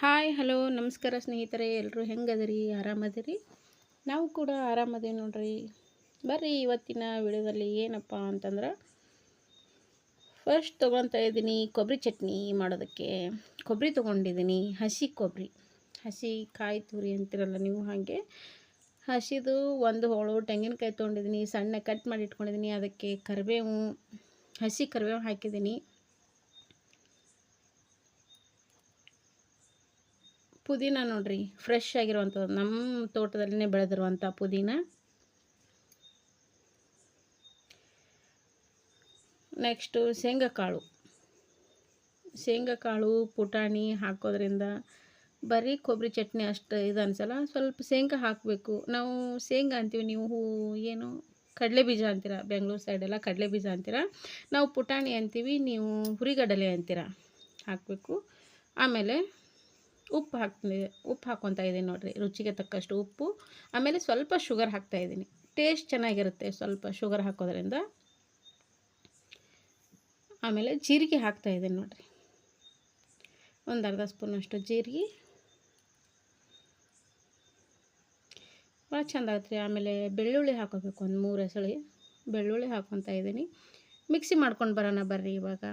Hi, hello, ನಮಸ್ಕಾರ ಸ್ನೇಹಿತರೆ ಎಲ್ಲರೂ ಹೆಂಗದಿರಿ? ಆರಾಮದಿರಿ? ನಾವು ಕೂಡ ಆರಾಮದೇ ನೋಡ್ರಿ. ಬರ್ರಿ, ಇವತ್ತಿನ ವಿಡಿಯೋದಲ್ಲಿ ಏನಪ್ಪ ಅಂತಂದ್ರೆ ಫಸ್ಟ್ ತೊಗೊತಾ ಇದ್ದೀನಿ ಕೊಬ್ಬರಿ ಚಟ್ನಿ ಮಾಡೋದಕ್ಕೆ. ಕೊಬ್ಬರಿ ತೊಗೊಂಡಿದ್ದೀನಿ, ಹಸಿ ಕೊಬ್ಬರಿ ಹಸಿ ಕಾಯಿ ತುರಿ ಅಂತಿರಲ್ಲ ನೀವು ಹಾಗೆ. ಹಸಿದು ಒಂದು ಹೋಳು, ತೆಂಗಿನಕಾಯಿ ತೊಗೊಂಡಿದ್ದೀನಿ, ಸಣ್ಣ ಕಟ್ ಮಾಡಿ ಇಟ್ಕೊಂಡಿದ್ದೀನಿ, ಅದಕ್ಕೆ ಕರಿಬೇವು, ಹಸಿ ಕರಿಬೇವು ಹಾಕಿದ್ದೀನಿ. ಪುದೀನ ನೋಡ್ರಿ ಫ್ರೆಶ್ ಆಗಿರುವಂಥದ್ದು. ನಮ್ಮ ತೋಟದಲ್ಲೇ ಬೆಳೆದಿರುವಂಥ ಪುದೀನ. ನೆಕ್ಸ್ಟು ಶೇಂಗಾಕಾಳು. ಶೇಂಗಾಕಾಳು, ಪುಟಾಣಿ ಹಾಕೋದ್ರಿಂದ ಬರೀ ಕೊಬ್ಬರಿ ಚಟ್ನಿ ಅಷ್ಟು ಇದು ಅನ್ಸಲ್ಲ, ಸ್ವಲ್ಪ ಶೇಂಗಾ ಹಾಕಬೇಕು. ನಾವು ಶೇಂಗಾ ಅಂತೀವಿ, ನೀವು ಏನು ಕಡಲೆ ಬೀಜ ಅಂತೀರ? ಬೆಂಗಳೂರು ಸೈಡೆಲ್ಲ ಕಡಲೆ ಬೀಜ ಅಂತೀರ? ನಾವು ಪುಟಾಣಿ ಅಂತೀವಿ, ನೀವು ಹುರಿಗಡಲೆ ಅಂತೀರ? ಹಾಕಬೇಕು. ಆಮೇಲೆ ಉಪ್ಪು ಹಾಕ್ತೀನಿ, ಉಪ್ಪು ಹಾಕ್ಕೊತಾ ಇದ್ದೀನಿ ನೋಡಿರಿ, ರುಚಿಗೆ ತಕ್ಕಷ್ಟು ಉಪ್ಪು. ಆಮೇಲೆ ಸ್ವಲ್ಪ ಶುಗರ್ ಹಾಕ್ತಾಯಿದ್ದೀನಿ ಟೇಸ್ಟ್ ಚೆನ್ನಾಗಿರುತ್ತೆ ಸ್ವಲ್ಪ ಶುಗರ್ ಹಾಕೋದ್ರಿಂದ. ಆಮೇಲೆ ಜೀರಿಗೆ ಹಾಕ್ತಾಯಿದ್ದೀನಿ ನೋಡಿರಿ. ಒಂದು ಅರ್ಧ ಸ್ಪೂನಷ್ಟು ಜೀರಿಗೆ. ಭಾಳ ಚೆಂದ ಆಗುತ್ತೆ. ಆಮೇಲೆ ಬೆಳ್ಳುಳ್ಳಿ ಹಾಕೋಬೇಕು, ಒಂದು ಮೂರು ಎಸಳಿ ಬೆಳ್ಳುಳ್ಳಿ ಹಾಕ್ಕೊತಾ ಇದ್ದೀನಿ. ಮಿಕ್ಸಿ ಮಾಡ್ಕೊಂಡು ಬರೋಣ ಬರ್ರಿ ಇವಾಗ.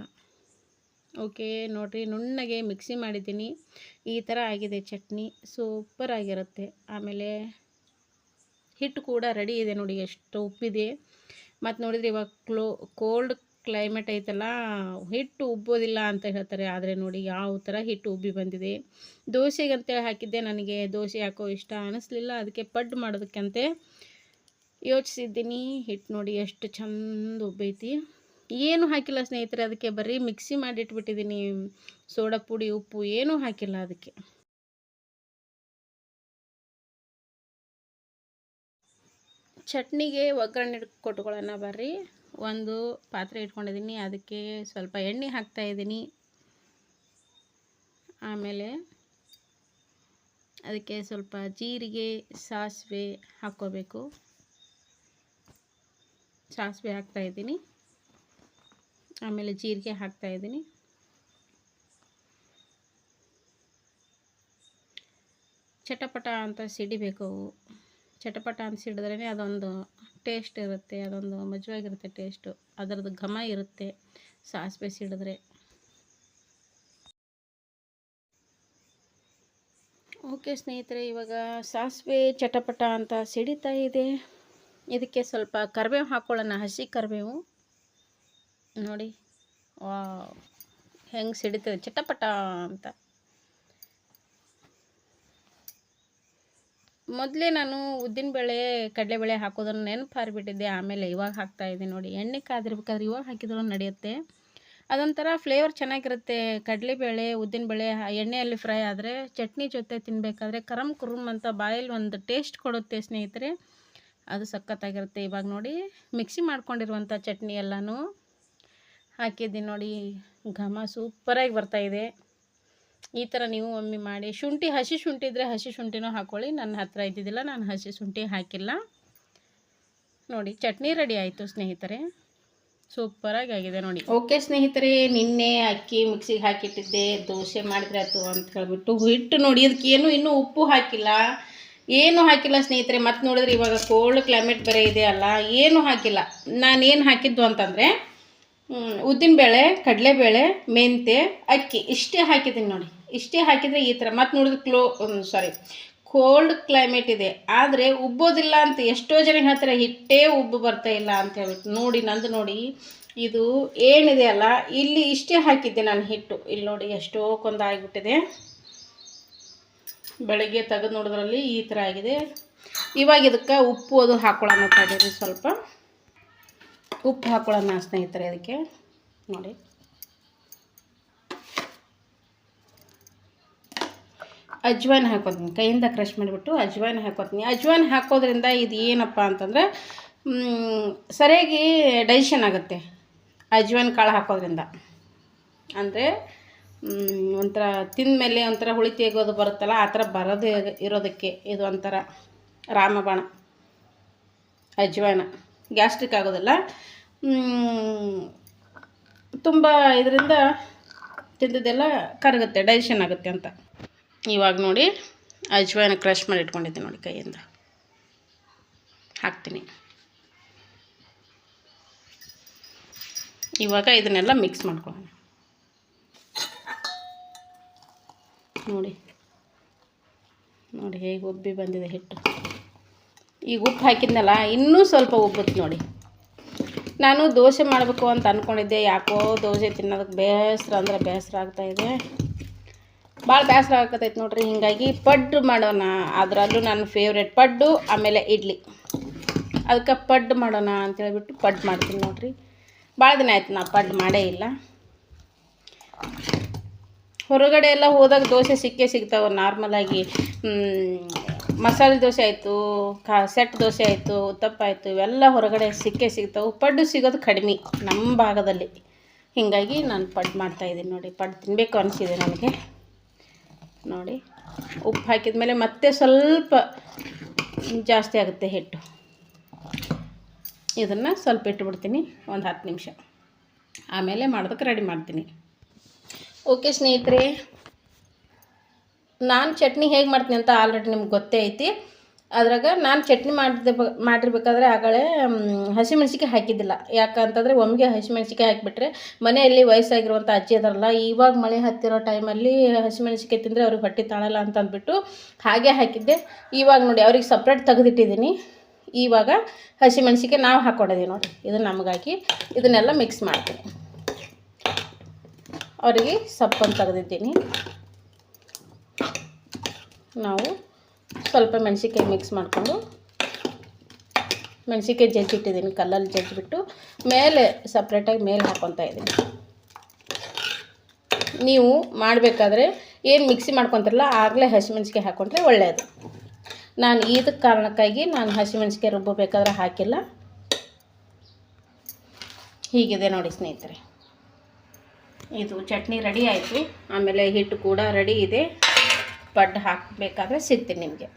ಓಕೆ, ನೋಡಿರಿ, ನುಣ್ಣಗೆ ಮಿಕ್ಸಿ ಮಾಡಿದ್ದೀನಿ. ಈ ಥರ ಆಗಿದೆ ಚಟ್ನಿ. ಸೂಪರ್ ಆಗಿರುತ್ತೆ. ಆಮೇಲೆ ಹಿಟ್ಟು ಕೂಡ ರೆಡಿ ಇದೆ ನೋಡಿ, ಎಷ್ಟು ಉಪ್ಪಿದೆ. ಮತ್ತು ನೋಡಿದರೆ ಇವಾಗ ಕ್ಲೋ, ಕೋಲ್ಡ್ ಕ್ಲೈಮೇಟ್ ಐತಲ್ಲ, ಹಿಟ್ಟು ಉಬ್ಬೋದಿಲ್ಲ ಅಂತ ಹೇಳ್ತಾರೆ. ಆದರೆ ನೋಡಿ, ಯಾವ ಥರ ಹಿಟ್ಟು ಉಬ್ಬಿ ಬಂದಿದೆ. ದೋಸೆಗೆ ಅಂತೇಳಿ ಹಾಕಿದ್ದೆ, ನನಗೆ ದೋಸೆ ಹಾಕೋ ಇಷ್ಟ ಅನ್ನಿಸ್ಲಿಲ್ಲ ಅದಕ್ಕೆ ಪಡ್ಡು ಮಾಡೋದಕ್ಕಂತೆ ಯೋಚಿಸಿದ್ದೀನಿ. ಹಿಟ್ಟು ನೋಡಿ, ಎಷ್ಟು ಚಂದ ಉಬ್ಬೈತಿ. ಏನು ಹಾಕಿಲ್ಲ ಸ್ನೇಹಿತರೆ, ಅದಕ್ಕೆ ಬರೀ ಮಿಕ್ಸಿ ಮಾಡಿಟ್ಬಿಟ್ಟಿದ್ದೀನಿ. ಸೋಡಾ ಪುಡಿ, ಉಪ್ಪು, ಏನೂ ಹಾಕಿಲ್ಲ ಅದಕ್ಕೆ. ಚಟ್ನಿಗೆ ಒಗ್ಗರಣೆ ಕೊಟ್ಕೊಳ್ಳೋಣ ಬರ್ರಿ. ಒಂದು ಪಾತ್ರೆ ಇಟ್ಕೊಂಡಿದ್ದೀನಿ, ಅದಕ್ಕೆ ಸ್ವಲ್ಪ ಎಣ್ಣೆ ಹಾಕ್ತಾ ಇದ್ದೀನಿ. ಆಮೇಲೆ ಅದಕ್ಕೆ ಸ್ವಲ್ಪ ಜೀರಿಗೆ, ಸಾಸಿವೆ ಹಾಕ್ಕೋಬೇಕು. ಸಾಸಿವೆ ಹಾಕ್ತಾಯಿದ್ದೀನಿ ಆಮೇಲೆ ಜೀರಿಗೆ ಹಾಕ್ತಾಯಿದ್ದೀನಿ ಚಟಪಟ ಅಂತ ಸಿಡಿಬೇಕು. ಚಟಪಟ ಅಂತ ಸಿಡಿದ್ರೇ ಅದೊಂದು ಟೇಸ್ಟ್ ಇರುತ್ತೆ, ಅದೊಂದು ಮಜವಾಗಿರುತ್ತೆ ಟೇಸ್ಟು. ಅದರದ್ದು ಘಮ ಇರುತ್ತೆ ಸಾಸಿವೆ ಸಿಡಿದ್ರೆ. ಓಕೆ ಸ್ನೇಹಿತರೆ, ಇವಾಗ ಸಾಸಿವೆ ಚಟಪಟ ಅಂತ ಸಿಡಿತಾ ಇದೆ. ಇದಕ್ಕೆ ಸ್ವಲ್ಪ ಕರಿಬೇವು ಹಾಕ್ಕೊಳ್ಳೋಣ ಹಸಿ ಕರಿಬೇವು. ನೋಡಿ. ವಾ ಹೆಂಗೆ ಸಿಡಿತದೆ. ಚಟಪಟ ಅಂತ. ಮೊದಲೇ ನಾನು ಉದ್ದಿನಬೇಳೆ ಕಡಲೆಬೇಳೆ ಹಾಕೋದನ್ನು ನೆನಪು ಹಾರಿಬಿಟ್ಟಿದ್ದೆ ಆಮೇಲೆ ಇವಾಗ ಹಾಕ್ತಾ ಇದ್ದೀನಿ ನೋಡಿ. ಎಣ್ಣೆ ಕಾದಿರ್ಬೇಕಾದ್ರೆ ಇವಾಗ ಹಾಕಿದ್ರು ನಡೆಯುತ್ತೆ. ಅದೊಂಥರ ಫ್ಲೇವರ್ ಚೆನ್ನಾಗಿರುತ್ತೆ. ಕಡಲೆಬೇಳೆ ಉದ್ದಿನಬೇಳೆ ಎಣ್ಣೆಯಲ್ಲಿ ಫ್ರೈ ಆದರೆ, ಚಟ್ನಿ ಜೊತೆ ತಿನ್ನಬೇಕಾದ್ರೆ ಕರಮ್ ಕುರುಮ್ ಅಂತ ಬಾಯಲ್ಲಿ ಒಂದು ಟೇಸ್ಟ್ ಕೊಡುತ್ತೆ ಸ್ನೇಹಿತರೆ. ಅದು ಸಖತ್ತಾಗಿರುತ್ತೆ. ಇವಾಗ ನೋಡಿ ಮಿಕ್ಸಿ ಮಾಡ್ಕೊಂಡಿರುವಂಥ ಚಟ್ನಿ ಎಲ್ಲನೂ. ಹಾಕಿದ್ದೀನಿ ನೋಡಿ. ಘಮ ಸೂಪರಾಗಿ ಬರ್ತಾಯಿದೆ ಈ ಥರ ನೀವು ಒಮ್ಮೆ ಮಾಡಿ. ಶುಂಠಿ, ಹಸಿ ಶುಂಠಿ ಇದ್ದರೆ ಹಸಿ ಶುಂಠಿನೂ ಹಾಕ್ಕೊಳ್ಳಿ ನನ್ನ ಹತ್ರ ಇದ್ದಿದ್ದಿಲ್ಲ, ನಾನು ಹಸಿ ಶುಂಠಿ ಹಾಕಿಲ್ಲ. ನೋಡಿ, ಚಟ್ನಿ ರೆಡಿ ಆಯಿತು ಸ್ನೇಹಿತರೆ. ಸೂಪರಾಗಿ ಆಗಿದೆ ನೋಡಿ. ಓಕೆ ಸ್ನೇಹಿತರೆ, ನಿನ್ನೆ ಅಕ್ಕಿ ಮಿಕ್ಸಿಗೆ ಹಾಕಿಟ್ಟಿದ್ದೆ. ದೋಸೆ ಮಾಡಿದ್ರೆ ಆಯ್ತು ಅಂತ ಹೇಳ್ಬಿಟ್ಟು ಹಿಟ್ಟು ನೋಡಿ. ಅದಕ್ಕೆ ಏನು ಇನ್ನೂ ಉಪ್ಪು ಹಾಕಿಲ್ಲ. ಏನು ಹಾಕಿಲ್ಲ ಸ್ನೇಹಿತರೆ. ಮತ್ತೆ ನೋಡಿದ್ರೆ ಇವಾಗ ಕೋಲ್ಡ್ ಕ್ಲೈಮೇಟ್ ಬೇರೆ ಇದೆ ಅಲ್ಲ. ಏನು ಹಾಕಿಲ್ಲ. ನಾನೇನು ಹಾಕಿದ್ದು ಅಂತಂದರೆ ಉದ್ದಿನಬೇಳೆ, ಕಡಲೆಬೇಳೆ ಮೆಂತೆ ಅಕ್ಕಿ, ಇಷ್ಟೇ ಹಾಕಿದ್ದೀನಿ ನೋಡಿ. ಇಷ್ಟೇ ಹಾಕಿದರೆ ಈ ಥರ ಮತ್ತು ನೋಡಿದ್ರೆ ಕ್ಲೋ ಸಾರಿ ಕೋಲ್ಡ್ ಕ್ಲೈಮೇಟ್ ಇದೆ. ಆದರೆ ಉಬ್ಬೋದಿಲ್ಲ ಅಂತ ಎಷ್ಟೋ ಜನ ಹೇಳ್ತಾರೆ, ಹಿಟ್ಟೇ ಉಬ್ಬು ಬರ್ತಾ ಇಲ್ಲ ಅಂತ ಹೇಳ್ಬಿಟ್ಟು. ನೋಡಿ, ನಂದು ನೋಡಿ. ಇದು ಏನಿದೆ ಅಲ್ಲ, ಇಲ್ಲಿ ಇಷ್ಟೇ ಹಾಕಿದ್ದೆ ನಾನು ಹಿಟ್ಟು. ಇಲ್ಲಿ ನೋಡಿ, ಎಷ್ಟೋ ಕೊಂದ ಆಗಿಬಿಟ್ಟಿದೆ. ಬೆಳಗ್ಗೆ ತೆಗೆದು ನೋಡಿದ್ರಲ್ಲಿ ಈ ಥರ ಆಗಿದೆ. ಇವಾಗ ಇದಕ್ಕೆ ಉಪ್ಪು ಅದು ಹಾಕ್ಕೊಳ್ಳೋಣ ಸ್ವಲ್ಪ. ಉಪ್ಪು ಹಾಕೊಳ್ಳೋಣ ಸ್ನೇಹಿತರೆ ಅದಕ್ಕೆ ನೋಡಿ. ಅಜ್ವಾನ್ ಹಾಕೋತೀನಿ. ಕೈಯಿಂದ ಕ್ರಷ್ ಮಾಡಿಬಿಟ್ಟು ಅಜ್ವಾನ್ ಹಾಕೋತೀನಿ. ಅಜ್ವಾನ್ ಹಾಕೋದ್ರಿಂದ ಇದು ಏನಪ್ಪ ಅಂತಂದ್ರೆ ಸರಿಯಾಗಿ ಡೈಜೆಷನ್ ಆಗುತ್ತೆ ಅಜ್ವಾನ್ ಕಾಳು ಹಾಕೋದ್ರಿಂದ. ಅಂದರೆ ಒಂಥರ ತಿಂದ ಮೇಲೆ ಒಂಥರ ಹುಳಿ ತೆಗೋದು ಬರುತ್ತಲ್ಲ, ಆ ಥರ ಬರೋದು ಇರೋದಕ್ಕೆ ಇದು ಒಂಥರ ರಾಮಬಾಣ. ಅಜ್ವಾನ. ಗ್ಯಾಸ್ಟ್ರಿಕ್ ಆಗೋದಿಲ್ಲ. ತುಂಬ ಇದರಿಂದ ತಿಂದಿದ್ದೆಲ್ಲ ಕರಗುತ್ತೆ ಡೈಜೆಷನ್ ಆಗುತ್ತೆ ಅಂತ. ಇವಾಗ ನೋಡಿ, ಅಜ್ವಾನ ಕ್ರಷ್ ಮಾಡಿ ಇಟ್ಕೊಂಡಿದ್ದೀನಿ ನೋಡಿ ಕೈಯಿಂದ. ಹಾಕ್ತೀನಿ. ಇವಾಗ ಇದನ್ನೆಲ್ಲ ಮಿಕ್ಸ್ ಮಾಡ್ಕೊಳ್ಳೋಣ. ನೋಡಿ. ನೋಡಿ, ಹೇಗೆ ಉಬ್ಬಿ ಬಂದಿದೆ ಹಿಟ್ಟು. ಈಗ ಉಪ್ಪು ಹಾಕಿದ್ನಲ್ಲ, ಇನ್ನೂ ಸ್ವಲ್ಪ ಉಬ್ಬುತ್ತೆ ನೋಡಿ. ನಾನು ದೋಸೆ ಮಾಡಬೇಕು ಅಂತ ಅಂದ್ಕೊಂಡಿದ್ದೆ ಯಾಕೋ ದೋಸೆ ತಿನ್ನೋದಕ್ಕೆ ಬೇಸರ ಅಂದ್ರೆ ಬೇಸರ ಆಗ್ತಾಯಿದೆ ಭಾಳ ಬೇಸರ ಆಗತ್ತೈತೆ ನೋಡ್ರಿ. ಹೀಗಾಗಿ ಪಡ್ಡು ಮಾಡೋಣ. ಅದರಲ್ಲೂ ನನ್ನ ಫೇವ್ರೇಟ್ ಪಡ್ಡು, ಆಮೇಲೆ ಇಡ್ಲಿ. ಅದಕ್ಕೆ ಪಡ್ಡು ಮಾಡೋಣ ಅಂತೇಳ್ಬಿಟ್ಟು ಪಡ್ಡು ಮಾಡ್ತೀನಿ ನೋಡ್ರಿ. ಭಾಳ ದಿನ ಆಯ್ತು ನಾ ಪಡ್ಡು ಮಾಡೇ ಇಲ್ಲ. ಹೊರಗಡೆ ಎಲ್ಲ ಹೋದಾಗ ದೋಸೆ ಸಿಕ್ಕೇ ಸಿಗ್ತಾವೆ. ನಾರ್ಮಲಾಗಿ ಮಸಾಲೆ ದೋಸೆ ಆಯಿತು, ಕಾ, ಸೆಟ್ ದೋಸೆ ಆಯಿತು, ಉತ್ತಪ್ಪ ಆಯಿತು, ಇವೆಲ್ಲ ಹೊರಗಡೆ ಸಿಕ್ಕೇ ಸಿಗ್ತಾವೆ. ಪಡ್ಡು ಸಿಗೋದು ಕಡಿಮೆ ನಮ್ಮ ಭಾಗದಲ್ಲಿ. ಹೀಗಾಗಿ ನಾನು ಪಡ್ಡು ಮಾಡ್ತಾಯಿದ್ದೀನಿ ನೋಡಿ. ಪಡ್ಡು ತಿನ್ನಬೇಕು ಅನಿಸಿದೆ ನನಗೆ. ನೋಡಿ, ಉಪ್ಪು ಹಾಕಿದ ಮೇಲೆ ಮತ್ತೆ ಸ್ವಲ್ಪ ಜಾಸ್ತಿ ಆಗುತ್ತೆ ಹಿಟ್ಟು. ಇದನ್ನು ಸ್ವಲ್ಪ ಇಟ್ಬಿಡ್ತೀನಿ, ಒಂದು ಹತ್ತು ನಿಮಿಷ. ಆಮೇಲೆ ಮಾಡೋದಕ್ಕೆ ರೆಡಿ ಮಾಡ್ತೀನಿ. ಓಕೆ ಸ್ನೇಹಿತರೆ ನಾನು ಚಟ್ನಿ ಹೇಗೆ ಮಾಡ್ತೀನಿ ಅಂತ ಆಲ್ರೆಡಿ ನಿಮ್ಗೆ ಗೊತ್ತೇ ಐತಿ. ಅದ್ರಾಗ ನಾನು ಚಟ್ನಿ ಮಾಡಿದ ಮಾಡಿರ್ಬೇಕಾದ್ರೆ ಆಗಳೇ ಹಸಿಮೆಣ್ಸಿಕಾಯಿ ಹಾಕಿದ್ದಿಲ್ಲ. ಯಾಕಂತಂದರೆ ಒಮ್ಮೆಗೆ ಹಸಿಮೆಣ್ಸಿಕಾಯಿ ಹಾಕಿಬಿಟ್ರೆ ಮನೆಯಲ್ಲಿ ವಯಸ್ಸಾಗಿರುವಂಥ ಅಜ್ಜಿ ಅದರಲ್ಲ ಇವಾಗ ಮಳೆ ಹತ್ತಿರೋ ಟೈಮಲ್ಲಿ ಹಸಿಮೆಣ್ಸಿಕಾಯಿ ತಿಂದರೆ ಅವ್ರಿಗೆ ಹೊಟ್ಟೆ ತಾಳಲ್ಲ ಅಂತ ಅಂದ್ಬಿಟ್ಟು ಹಾಗೆ ಹಾಕಿದ್ದೆ. ಇವಾಗ ನೋಡಿ ಅವ್ರಿಗೆ ಸಪ್ರೇಟ್ ತೆಗೆದಿಟ್ಟಿದ್ದೀನಿ ಇವಾಗ ಹಸಿಮೆಣ್ಸಿಕಾಯಿ ನಾವು ಹಾಕ್ಕೊಂಡಿದ್ದೀವಿ ನೋಡಿ ಇದು ನಮಗಾಗಿ. ಇದನ್ನೆಲ್ಲ ಮಿಕ್ಸ್ ಮಾಡ್ತೀನಿ. ಅವರಿಗೆ ಸಪ್ಪನ್ನು ತೆಗೆದಿದ್ದೀನಿ. ನಾವು ಸ್ವಲ್ಪ ಮೆಣಸಿಕಾಯಿ ಮಿಕ್ಸ್ ಮಾಡಿಕೊಂಡು ಮೆಣಸಿಕಾಯಿ ಜಜ್ಜಿಟ್ಟಿದ್ದೀನಿ, ಕಲ್ಲಲ್ಲಿ ಜಜ್ಜಿಬಿಟ್ಟು ಮೇಲೆ ಸಪ್ರೇಟಾಗಿ ಮೇಲೆ ಹಾಕ್ಕೊತಾ ಇದ್ದೀನಿ. ನೀವು ಮಾಡಬೇಕಾದ್ರೆ ಏನು ಮಿಕ್ಸಿ ಮಾಡ್ಕೊತಾರಲ್ಲ ಆಗಲೇ ಹಸಿಮೆಣ್ಸಿಕಾಯಿ ಹಾಕ್ಕೊಂಡ್ರೆ ಒಳ್ಳೆಯದು ನಾನು ಇದಕ್ಕೆ ಕಾರಣಕ್ಕಾಗಿ ನಾನು ಹಸಿಮೆಣ್ಸಿಕಾಯಿ ರುಬ್ಬಬೇಕಾದ್ರೆ ಹಾಕಿಲ್ಲ. ಹೀಗಿದೆ ನೋಡಿ ಸ್ನೇಹಿತರೆ. ಇದು ಚಟ್ನಿ ರೆಡಿ ಆಯಿತು. ಆಮೇಲೆ ಹಿಟ್ಟು ಕೂಡ ರೆಡಿ ಇದೆ. ಪಡ್ಡು ಹಾಕಬೇಕಾದ್ರೆ ಸಿಗ್ತೀನಿ ನಿಮಗೆ.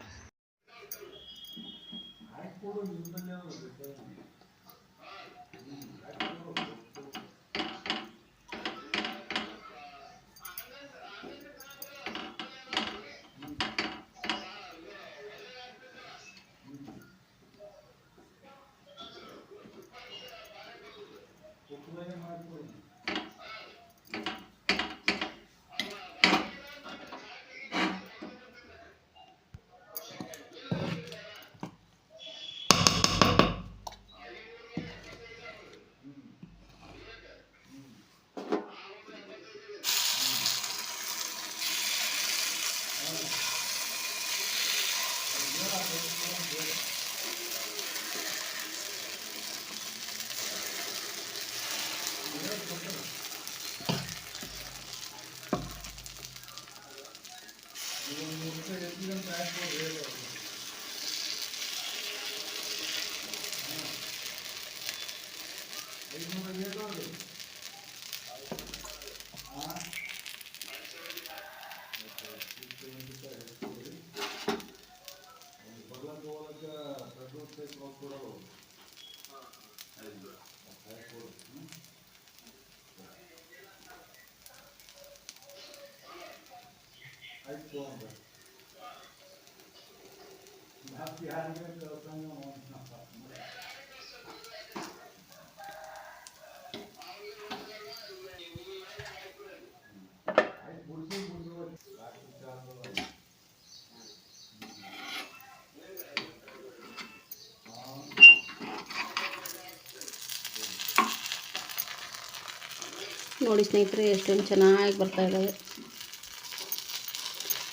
ನೋಡಿ ಸ್ನೇಹಿತರೆ ಎಷ್ಟೊಂದು ಚೆನ್ನಾಗಿ ಬರ್ತಾ ಇದ್ದಾವೆ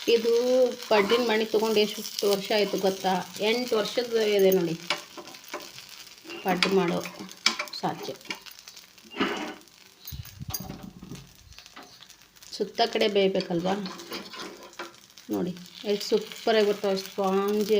ಇದು ಪಡ್ಡಿನ ಮಣಿ ತೊಗೊಂಡು ಎಷ್ಟು ವರ್ಷ ಆಯಿತು ಗೊತ್ತಾ? ಎಂಟು ವರ್ಷದ ಇದೆ ನೋಡಿ. ಪಡ್ಡು ಮಾಡೋ ಸಾಧ್ಯ. ಸುತ್ತ ಕಡೆ ಬೇಯಬೇಕಲ್ವಾ? ನೋಡಿ, ಎಷ್ಟು ಸೂಪರಾಗಿ ಬರ್ತಾವೆ, ಸ್ಪಾಂಜಿ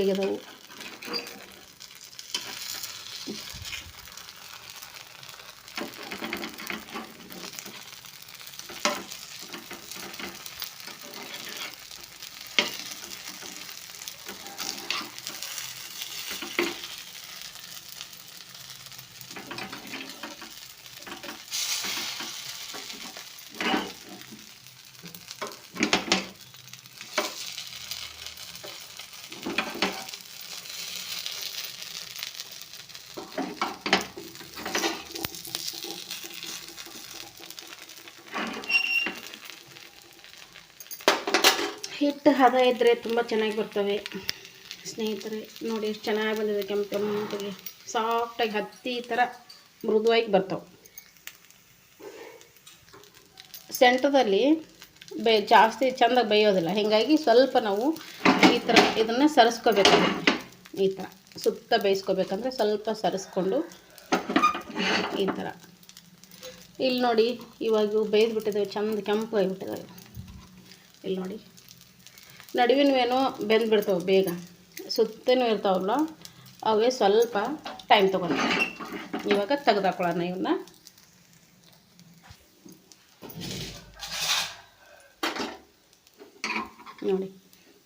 ಹಿಟ್ಟು ಹದ ಇದ್ದರೆ ತುಂಬ ಚೆನ್ನಾಗಿ ಬರ್ತವೆ. ಸ್ನೇಹಿತರೆ, ನೋಡಿ ಎಷ್ಟು ಚೆನ್ನಾಗಿ ಬಂದಿದೆ ಕೆಂಪು ಕೆಂಪಗೆ ಸಾಫ್ಟಾಗಿ ಹತ್ತಿ ಥರ ಮೃದುವಾಗಿ ಬರ್ತವೆ. ಸೆಂಟದಲ್ಲಿ ಬೇ, ಜಾಸ್ತಿ ಚೆಂದಾಗಿ ಬೇಯೋದಿಲ್ಲ. ಹೀಗಾಗಿ ಸ್ವಲ್ಪ ನಾವು ಈ ಥರ ಇದನ್ನು ಸರಿಸ್ಕೋಬೇಕು ಈ ಥರ ಸುತ್ತ ಬೇಯಿಸ್ಕೋಬೇಕಂದ್ರೆ ಸ್ವಲ್ಪ ಸರಿಸ್ಕೊಂಡು ಈ ಥರ ಇಲ್ಲಿ ನೋಡಿ ಇವಾಗ ಬೇಯ್ದು ಬಿಟ್ಟಿದ್ದೇವೆ ಚಂದ ಕೆಂಪು ಆಗಿಬಿಟ್ಟಿದ್ದಾವೆ ಇಲ್ಲಿ ನೋಡಿ ನಡುವಿನವೇನೋ ಬೆಂದ್ಬಿಡ್ತಾವೆ ಬೇಗ. ಸುತ್ತನೂ ಇರ್ತಾವಲ್ಲ ಅವೇ ಸ್ವಲ್ಪ ಟೈಮ್ ತೊಗೊಂಡು ಇವಾಗ ತೆಗೆದಾಕೊಳ್ಳೋಣ ಇವನ್ನ ನೋಡಿ,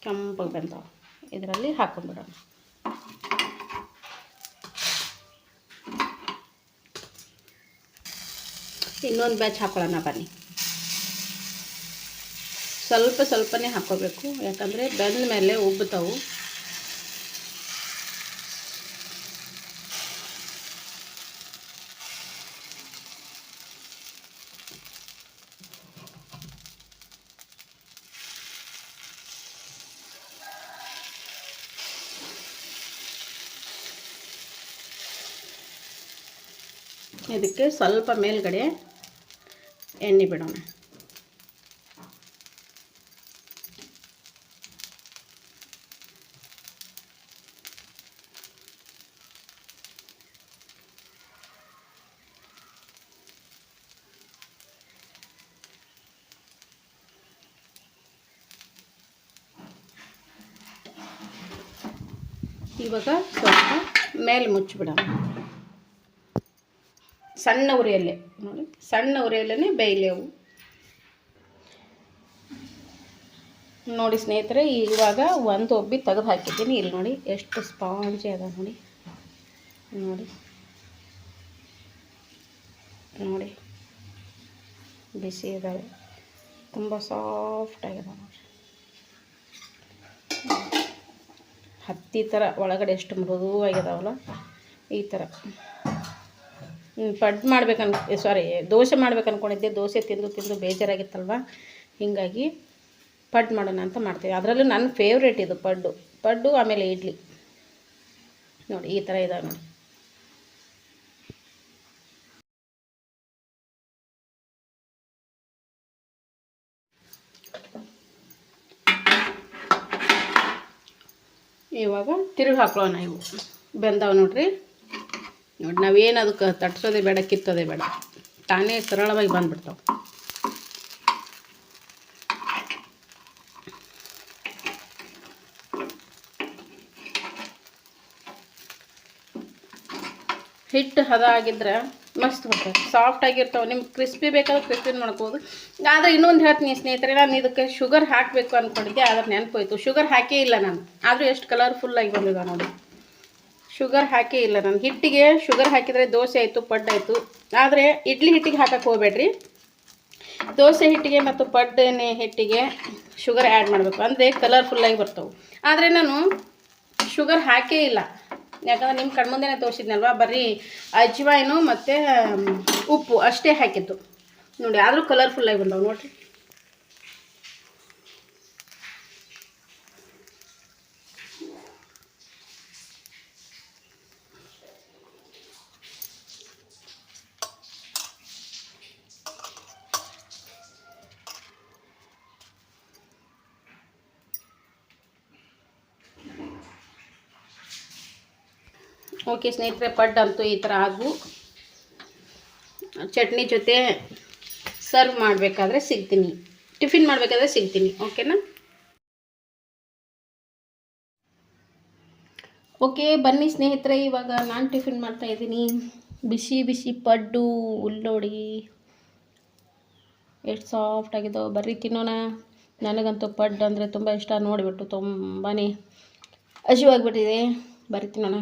ಕೆಂಪಗೆ ಬೆಂದವು ಇದರಲ್ಲಿ ಹಾಕೊಂಡ್ಬಿಡೋಣ. ಇನ್ನೊಂದು ಬ್ಯಾಚ್ ಹಾಕೊಳ್ಳೋಣ ಬನ್ನಿ. ಸ್ವಲ್ಪ ಸ್ವಲ್ಪನೇ ಹಾಕೋಬೇಕು. ಯಾಕಂದರೆ ಬೆಂದ ಮೇಲೆ ಉಬ್ಬುತ್ತವು. ಇದಕ್ಕೆ ಸ್ವಲ್ಪ ಮೇಲ್ಗಡೆ ಎಣ್ಣೆ ಬಿಡೋಣ. ಇವಾಗ ಸ್ವಲ್ಪ ಮೇಲೆ ಮುಚ್ಚಿಬಿಡೋಣ. ಸಣ್ಣ ಉರಿಯಲ್ಲೇ, ನೋಡಿ, ಸಣ್ಣ ಉರಿಯಲ್ಲೇ ಬೇಯಲೇವು. ನೋಡಿ ಸ್ನೇಹಿತರೆ, ಇವಾಗ ಒಂದು ಒಬ್ಬಿ ತೆಗೆದು ಹಾಕಿದ್ದೀನಿ. ಇಲ್ಲಿ ನೋಡಿ ಎಷ್ಟು ಸ್ಪಾಂಜಿ ಅದ ನೋಡಿ. ನೋಡಿ. ನೋಡಿ. ಬಿಸಿ ಇದ್ದಾವೆ ತುಂಬ ಸಾಫ್ಟಾಗಿದೆ ನೋಡಿ ಹತ್ತಿ ಥರ ಒಳಗಡೆ ಎಷ್ಟು ಮೃದುವಾಗಿದಾವಲ್ಲ ಈ ಥರ. ಪಡ್ ಮಾಡ್ಬೇಕು ಸಾರಿ ದೋಸೆ ಮಾಡ್ಬೇಕು ಅಂದ್ಕೊಂಡಿದ್ದೆ ದೋಸೆ ತಿಂದು ತಿಂದು ಬೇಜಾರಾಗಿತ್ತಲ್ವ? ಹೀಗಾಗಿ ಪಡ್ ಮಾಡೋಣ ಅಂತ ಮಾಡ್ತೀವಿ. ಅದರಲ್ಲೂ ನನ್ನ ಫೇವ್ರೇಟ್ ಇದು ಪಡ್ಡು. ಪಡ್ಡು, ಆಮೇಲೆ ಇಡ್ಲಿ. ನೋಡಿ, ಈ ಥರ ಇದಾವೆ ನೋಡಿ. ಇವಾಗ ತಿರುಗಿ ಹಾಕೊಳ್ಳೋಣ ಇವು. ಬೆಂದವು ನೋಡ್ರಿ. ನೋಡಿ ನಾವೇನು ಅದಕ್ಕೆ ತಟ್ಟಿಸೋದೇ ಬೇಡ, ಕಿತ್ತೋದೇ ಬೇಡ. ತಾನೇ ಸರಳವಾಗಿ ಬಂದುಬಿಡ್ತಾವೆ. ಹಿಟ್ಟು ಹದ ಆಗಿದ್ರೆ ಮಸ್ತ್ ಬರ್ತವೆ ಸಾಫ್ಟ್ ಆಗಿರ್ತಾವೆ. ನಿಮ್ಗೆ ಕ್ರಿಸ್ಪಿ ಬೇಕಾದ್ರೆ ಕ್ರಿಸ್ಪಿನ ಮಾಡ್ಬೋದು ಆದರೆ ಇನ್ನೊಂದು ಹೇಳ್ತೀನಿ ಸ್ನೇಹಿತರೆ, ನಾನು ಇದಕ್ಕೆ ಶುಗರ್ ಹಾಕಬೇಕು ಅಂದ್ಕೊಂಡಿದ್ದೆ ಆದ್ರೆ ನೆನಪೋಯ್ತು. ಶುಗರ್ ಹಾಕೇ ಇಲ್ಲ ನಾನು. ಆದರೂ ಎಷ್ಟು ಕಲರ್ಫುಲ್ಲಾಗಿ ಬಂದಿದೆ ನೋಡಿ. ಶುಗರ್ ಹಾಕೇ ಇಲ್ಲ ನಾನು. ಹಿಟ್ಟಿಗೆ ಶುಗರ್ ಹಾಕಿದರೆ ದೋಸೆ ಆಯಿತು ಪಡ್ಡಾಯಿತು ಆದರೆ ಇಡ್ಲಿ ಹಿಟ್ಟಿಗೆ ಹಾಕಕ್ಕೆ ಹೋಗ್ಬೇಡ್ರಿ. ದೋಸೆ ಹಿಟ್ಟಿಗೆ ಮತ್ತು ಪಡ್ಡನೆ ಹಿಟ್ಟಿಗೆ ಶುಗರ್ ಆ್ಯಡ್ ಮಾಡಬೇಕು. ಅಂದರೆ ಕಲರ್ಫುಲ್ಲಾಗಿ ಬರ್ತವೆ. ಆದರೆ ನಾನು ಶುಗರ್ ಹಾಕೇ ಇಲ್ಲ. ಯಾಕಂದ್ರೆ ನಿಮ್ಮ ಕಣ್ಮುಂದೆನೇ ತೋರಿಸಿದ್ನಲ್ವ? ಬರೀ ಅಜ್ವಾಯಿನು ಮತ್ತು ಉಪ್ಪು ಅಷ್ಟೇ ಹಾಕಿದ್ದು. ನೋಡಿ, ಆದರೂ ಕಲರ್ಫುಲ್ಲಾಗಿ ಬಂದವು, ನೋಡಿರಿ. ಓಕೆ ಸ್ನೇಹಿತರೆ, ಪಡ್ ಅಂತೂ ಈ ಥರ ಆಗು. ಚಟ್ನಿ ಜೊತೆ ಸರ್ವ್ ಮಾಡಬೇಕಾದ್ರೆ ಸಿಗ್ತೀನಿ. ಟಿಫಿನ್ ಮಾಡಬೇಕಾದ್ರೆ ಸಿಗ್ತೀನಿ ಓಕೆನಾ ಓಕೆ ಬನ್ನಿ ಸ್ನೇಹಿತರೆ, ಇವಾಗ ನಾನು ಟಿಫಿನ್ ಮಾಡ್ತಾ ಇದ್ದೀನಿ. ಬಿಸಿ ಬಿಸಿ ಪಡ್ಡು ಉಲ್ಲೋಡಿ ಎಷ್ಟು ಸಾಫ್ಟ್ ಆಗಿದ್ದೋ, ಬರ್ರಿ ತಿನ್ನೋಣ. ನನಗಂತೂ ಪಡ್ಡು ಅಂದರೆ ತುಂಬ ಇಷ್ಟ, ನೋಡಿಬಿಟ್ಟು ತುಂಬಾ ಹಸಿವಾಗಿಬಿಟ್ಟಿದೆ. ಬರ್ರಿ ತಿನ್ನೋಣ.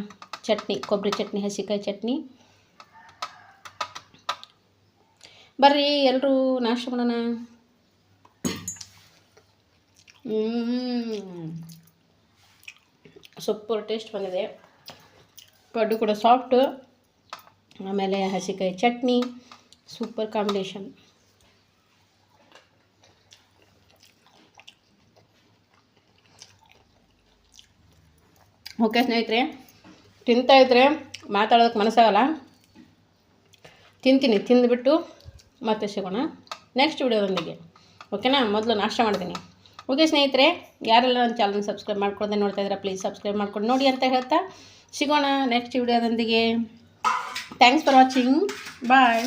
ಚಟ್ನಿ, ಕೊಬ್ಬರಿ ಚಟ್ನಿ, ಹಸಿಕಾಯಿ ಚಟ್ನಿ. ಬರ್ರಿ ಎಲ್ಲರೂ ನಾಷ್ಟ ಮಾಡೋಣ. ಸೂಪರ್ ಟೇಸ್ಟ್ ಬಂದಿದೆ. ಪಡ್ಡು ಕೂಡ ಸಾಫ್ಟ್. ಆಮೇಲೆ ಹಸಿಕಾಯಿ ಚಟ್ನಿ. Super combination. ಓಕೆ ಸ್ನೇಹಿತರೆ. ತಿಂತಾ ಇದ್ರೆ ಮಾತಾಡೋದಕ್ಕೆ ಮನಸ್ಸಾಗಲ್ಲ. ತಿಂತೀನಿ, ತಿಂದುಬಿಟ್ಟು ಮತ್ತೆ ಸಿಗೋಣ. ನೆಕ್ಸ್ಟ್ ವಿಡಿಯೋದೊಂದಿಗೆ ಓಕೆನಾ ಮೊದಲು ನಾಷ್ಟ ಮಾಡ್ತೀನಿ. ಓಕೆ ಸ್ನೇಹಿತರೆ, ಯಾರೆಲ್ಲ ನನ್ನ ಚಾನಲ್ ಸಬ್ಸ್ಕ್ರೈಬ್ ಮಾಡ್ಕೊಳ್ದೆ ನೋಡ್ತಾ ಇದ್ದೀರಾ ಪ್ಲೀಸ್ ಸಬ್ಸ್ಕ್ರೈಬ್ ಮಾಡ್ಕೊಂಡು ನೋಡಿ ಅಂತ ಹೇಳ್ತಾ ಸಿಗೋಣ ನೆಕ್ಸ್ಟ್ ವಿಡಿಯೋದೊಂದಿಗೆ ಥ್ಯಾಂಕ್ಸ್ ಫಾರ್ ವಾಚಿಂಗ್ ಬಾಯ್